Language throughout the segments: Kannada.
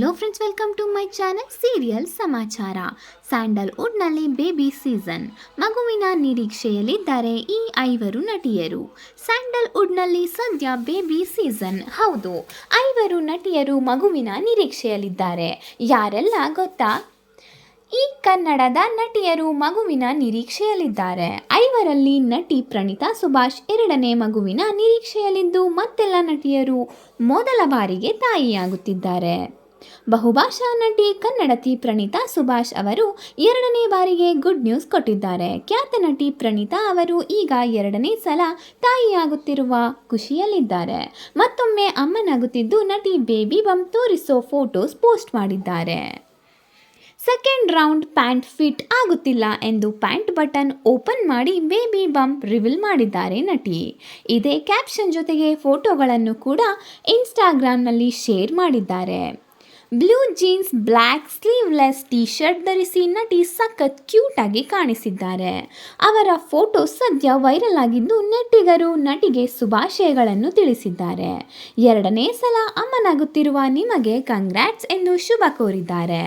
Hello friends welcome to my channel serial ಸಮಾಚಾರ ಸ್ಯಾಂಡಲ್ವುಡ್ನಲ್ಲಿ ಬೇಬಿ ಸೀಸನ್ ಮಗುವಿನ ನಿರೀಕ್ಷೆಯಲ್ಲಿದ್ದಾರೆ ಈ ಐವರು ನಟಿಯರು. ಸ್ಯಾಂಡಲ್ವುಡ್ನಲ್ಲಿ ಸದ್ಯ ಬೇಬಿ ಸೀಸನ್ ಹೌದು, ಐವರು ನಟಿಯರು ಮಗುವಿನ ನಿರೀಕ್ಷೆಯಲ್ಲಿದ್ದಾರೆ. ಯಾರೆಲ್ಲ ಗೊತ್ತಾ? ಈ ಕನ್ನಡದ ನಟಿಯರು ಮಗುವಿನ ನಿರೀಕ್ಷೆಯಲ್ಲಿದ್ದಾರೆ. ಐವರಲ್ಲಿ ನಟಿ ಪ್ರಣೀತಾ ಸುಭಾಷ್, ಎರಡನೇ ಮಗುವಿನ ನಿರೀಕ್ಷೆಯಲ್ಲಿದ್ದು ಮತ್ತೆಲ್ಲ ನಟಿಯರು ಮೊದಲ ಬಾರಿಗೆ ತಾಯಿಯಾಗುತ್ತಿದ್ದಾರೆ. ಬಹುಭಾಷಾ ನಟಿ ಕನ್ನಡತಿ ಪ್ರಣೀತಾ ಸುಭಾಷ್ ಅವರು ಎರಡನೇ ಬಾರಿಗೆ ಗುಡ್ ನ್ಯೂಸ್ ಕೊಟ್ಟಿದ್ದಾರೆ. ಖ್ಯಾತ ನಟಿ ಪ್ರಣೀತಾ ಅವರು ಈಗ ಎರಡನೇ ಸಲ ತಾಯಿಯಾಗುತ್ತಿರುವ ಖುಷಿಯಲ್ಲಿದ್ದಾರೆ. ಮತ್ತೊಮ್ಮೆ ಅಮ್ಮನಾಗುತ್ತಿದ್ದು ನಟಿ ಬೇಬಿ ಬಮ್ ತೋರಿಸೋ ಫೋಟೋಸ್ ಪೋಸ್ಟ್ ಮಾಡಿದ್ದಾರೆ. ಸೆಕೆಂಡ್ ರೌಂಡ್ ಪ್ಯಾಂಟ್ ಫಿಟ್ ಆಗುತ್ತಿಲ್ಲ ಎಂದು ಪ್ಯಾಂಟ್ ಬಟನ್ ಓಪನ್ ಮಾಡಿ ಬೇಬಿ ಬಂಪ್ ರಿವೀಲ್ ಮಾಡಿದ್ದಾರೆ ನಟಿ. ಇದೇ ಕ್ಯಾಪ್ಷನ್ ಜೊತೆಗೆ ಫೋಟೋಗಳನ್ನು ಕೂಡ ಇನ್ಸ್ಟಾಗ್ರಾಮ್ನಲ್ಲಿ ಶೇರ್ ಮಾಡಿದ್ದಾರೆ. Blue jeans black sleeveless T shirt ಧರಿಸಿ ನಟಿ ಸಖತ್ ಕ್ಯೂಟ್ ಆಗಿ ಕಾಣಿಸಿದ್ದಾರೆ. ಅವರ ಫೋಟೋ ಸದ್ಯ ವೈರಲ್ ಆಗಿದ್ದು ನೆಟ್ಟಿಗರು, ನಟಿಗೆ ಶುಭಾಶಯಗಳನ್ನು ತಿಳಿಸಿದ್ದಾರೆ. ಎರಡನೇ ಸಲ ಅಮ್ಮನಾಗುತ್ತಿರುವ ನಿಮಗೆ ಕಂಗ್ರಾಟ್ಸ್ ಎಂದು ಶುಭ ಕೋರಿದ್ದಾರೆ.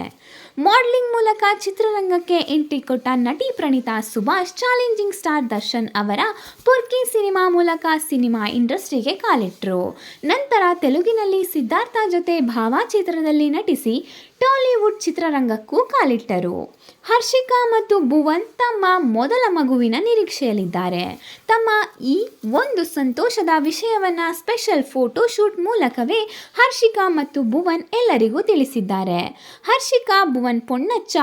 ಮಾಡಲಿಂಗ್ ಮೂಲಕ ಚಿತ್ರರಂಗಕ್ಕೆ ಎಂಟ್ರಿ ಕೊಟ್ಟ ನಟಿ ಪ್ರಣೀತಾ ಸುಭಾಷ್, ಚಾಲೆಂಜಿಂಗ್ ಸ್ಟಾರ್ ದರ್ಶನ್ ಅವರ ಪುರ್ಕಿ ಸಿನಿಮಾ ಮೂಲಕ ಸಿನಿಮಾ ಇಂಡಸ್ಟ್ರಿಗೆ ಕಾಲಿಟ್ಟರು ನಂತರ ತೆಲುಗಿನಲ್ಲಿ ಸಿದ್ಧಾರ್ಥ ಜೊತೆ ಭಾವಚಿತ್ರದಲ್ಲಿ ನಟಿಸಿ ಟಾಲಿವುಡ್ ಚಿತ್ರರಂಗಕ್ಕೂ ಕಾಲಿಟ್ಟರು. ಹರ್ಷಿಕಾ ಮತ್ತು ಭುವನ್ ತಮ್ಮ ಮೊದಲ ಮಗುವಿನ ನಿರೀಕ್ಷೆಯಲ್ಲಿದ್ದಾರೆ. ತಮ್ಮ ಈ ಒಂದು ಸಂತೋಷದ ವಿಷಯವನ್ನು ಸ್ಪೆಷಲ್ ಫೋಟೋ ಶೂಟ್ ಮೂಲಕವೇ ಹರ್ಷಿಕಾ ಮತ್ತು ಭುವನ್ ಎಲ್ಲರಿಗೂ ತಿಳಿಸಿದ್ದಾರೆ. ಹರ್ಷಿಕಾ, ಭುವನ್ ಕಳೆದ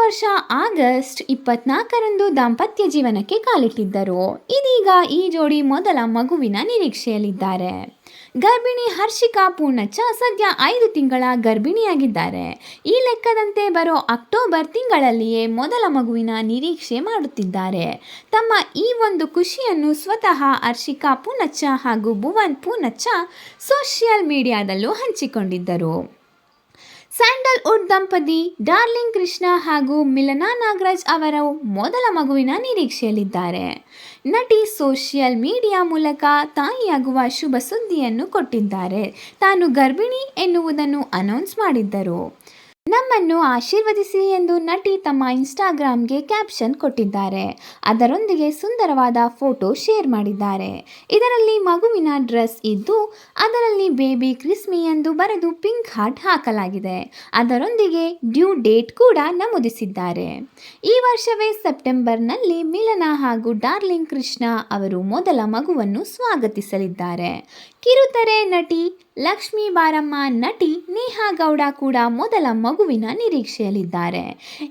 ವರ್ಷ ಆಗಸ್ಟ್ ಇಪ್ಪತ್ನಾಲ್ಕರಂದು ದಾಂಪತ್ಯ ಜೀವನಕ್ಕೆ ಕಾಲಿಟ್ಟಿದ್ದರು. ಇದೀಗ ಈ ಜೋಡಿ ಮೊದಲ ಮಗುವಿನ ನಿರೀಕ್ಷೆಯಲ್ಲಿದ್ದಾರೆ. ಗರ್ಭಿಣಿ ಹರ್ಷಿಕಾ ಪೂರ್ಣಚ್ಚ ಸದ್ಯ ಐದು ತಿಂಗಳ ಗರ್ಭಿಣಿಯಾಗಿದ್ದಾರೆ. ಈ ಲೆಕ್ಕದಂತೆ ಬರೋ ಅಕ್ಟೋಬರ್ ತಿಂಗಳಲ್ಲಿಯೇ ಮೊದಲ ಮಗುವಿನ ನಿರೀಕ್ಷೆ ಮಾಡುತ್ತಿದ್ದಾರೆ. ತಮ್ಮ ಈ ಒಂದು ಖುಷಿಯನ್ನು ಸ್ವತಃ ಹರ್ಷಿಕಾ ಪೂನಚ್ಚ ಹಾಗೂ ಭುವನ್ ಪೂನಚ್ಚ ಸೋಷಿಯಲ್ ಮೀಡಿಯಾದಲ್ಲೂ ಹಂಚಿಕೊಂಡಿದ್ದರು. ಸ್ಯಾಂಡಲ್ವುಡ್ ದಂಪತಿ ಡಾರ್ಲಿಂಗ್ ಕೃಷ್ಣ ಹಾಗೂ ಮಿಲನಾ ನಾಗರಾಜ್ ಅವರ ಮೊದಲ ಮಗುವಿನ ನಿರೀಕ್ಷೆಯಲ್ಲಿದ್ದಾರೆ. ನಟಿ ಸೋಷಿಯಲ್ ಮೀಡಿಯಾ ಮೂಲಕ ತಾಯಿಯಾಗುವ ಶುಭ ಸುದ್ದಿಯನ್ನು ಕೊಟ್ಟಿದ್ದಾರೆ. ತಾನು ಗರ್ಭಿಣಿ ಎನ್ನುವುದನ್ನು ಅನೌನ್ಸ್ ಮಾಡಿದ್ದರು. ನಮ್ಮನ್ನು ಆಶೀರ್ವದಿಸಿ ಎಂದು ನಟಿ ತಮ್ಮ ಇನ್ಸ್ಟಾಗ್ರಾಮ್ಗೆ ಕ್ಯಾಪ್ಷನ್ ಕೊಟ್ಟಿದ್ದಾರೆ. ಅದರೊಂದಿಗೆ ಸುಂದರವಾದ ಫೋಟೋ ಶೇರ್ ಮಾಡಿದ್ದಾರೆ. ಇದರಲ್ಲಿ ಮಗುವಿನ ಡ್ರೆಸ್ ಇದ್ದು, ಅದರಲ್ಲಿ ಬೇಬಿ ಕ್ರಿಸ್ಮಿ ಎಂದು ಬರೆದು ಪಿಂಕ್ ಹಾರ್ಟ್ ಹಾಕಲಾಗಿದೆ. ಅದರೊಂದಿಗೆ ಡ್ಯೂ ಡೇಟ್ ಕೂಡ ನಮೂದಿಸಿದ್ದಾರೆ. ಈ ವರ್ಷವೇ ಸೆಪ್ಟೆಂಬರ್ನಲ್ಲಿ ಮಿಲನ ಹಾಗೂ ಡಾರ್ಲಿಂಗ್ ಕೃಷ್ಣ ಅವರು ಮೊದಲ ಮಗುವನ್ನು ಸ್ವಾಗತಿಸಲಿದ್ದಾರೆ. ಕಿರುತೆರೆ ನಟಿ ಲಕ್ಷ್ಮೀ ಬಾರಮ್ಮ ನಟಿ ನೇಹಾ ಗೌಡ ಕೂಡ ಮೊದಲ ಮಗುವಿನ ನಿರೀಕ್ಷೆಯಲ್ಲಿದ್ದಾರೆ.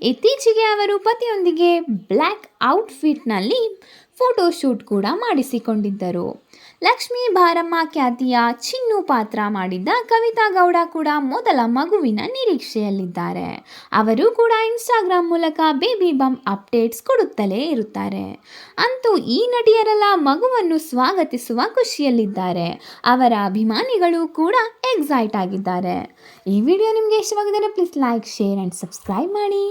ಇತ್ತೀಚೆಗೆ ಅವರು ಪತಿಯೊಂದಿಗೆ ಬ್ಲ್ಯಾಕ್ ಔಟ್ಫಿಟ್ನಲ್ಲಿ ಫೋಟೋ ಶೂಟ್ ಕೂಡ ಮಾಡಿಸಿಕೊಂಡಿದ್ದರು. ಲಕ್ಷ್ಮೀ ಬಾರಮ್ಮ ಖ್ಯಾತಿಯ ಚಿನ್ನು ಪಾತ್ರ ಮಾಡಿದ್ದ ಕವಿತಾ ಗೌಡ ಕೂಡ ಮೊದಲ ಮಗುವಿನ ನಿರೀಕ್ಷೆಯಲ್ಲಿದ್ದಾರೆ. ಅವರು ಕೂಡ ಇನ್ಸ್ಟಾಗ್ರಾಮ್ ಮೂಲಕ ಬೇಬಿ ಬಮ್ ಅಪ್ಡೇಟ್ಸ್ ಕೊಡುತ್ತಲೇ ಇರುತ್ತಾರೆ. ಅಂತೂ ಈ ನಟಿಯರೆಲ್ಲ ಮಗುವನ್ನು ಸ್ವಾಗತಿಸುವ ಖುಷಿಯಲ್ಲಿದ್ದಾರೆ. ಅವರ ಅಭಿಮಾನಿಗಳು ಕೂಡ ಎಕ್ಸೈಟ್ ಆಗಿದ್ದಾರೆ. ಈ ವಿಡಿಯೋ ನಿಮಗೆ ಇಷ್ಟವಾಗಿದ್ದರೆ please like share and subscribe ಮಾಡಿ.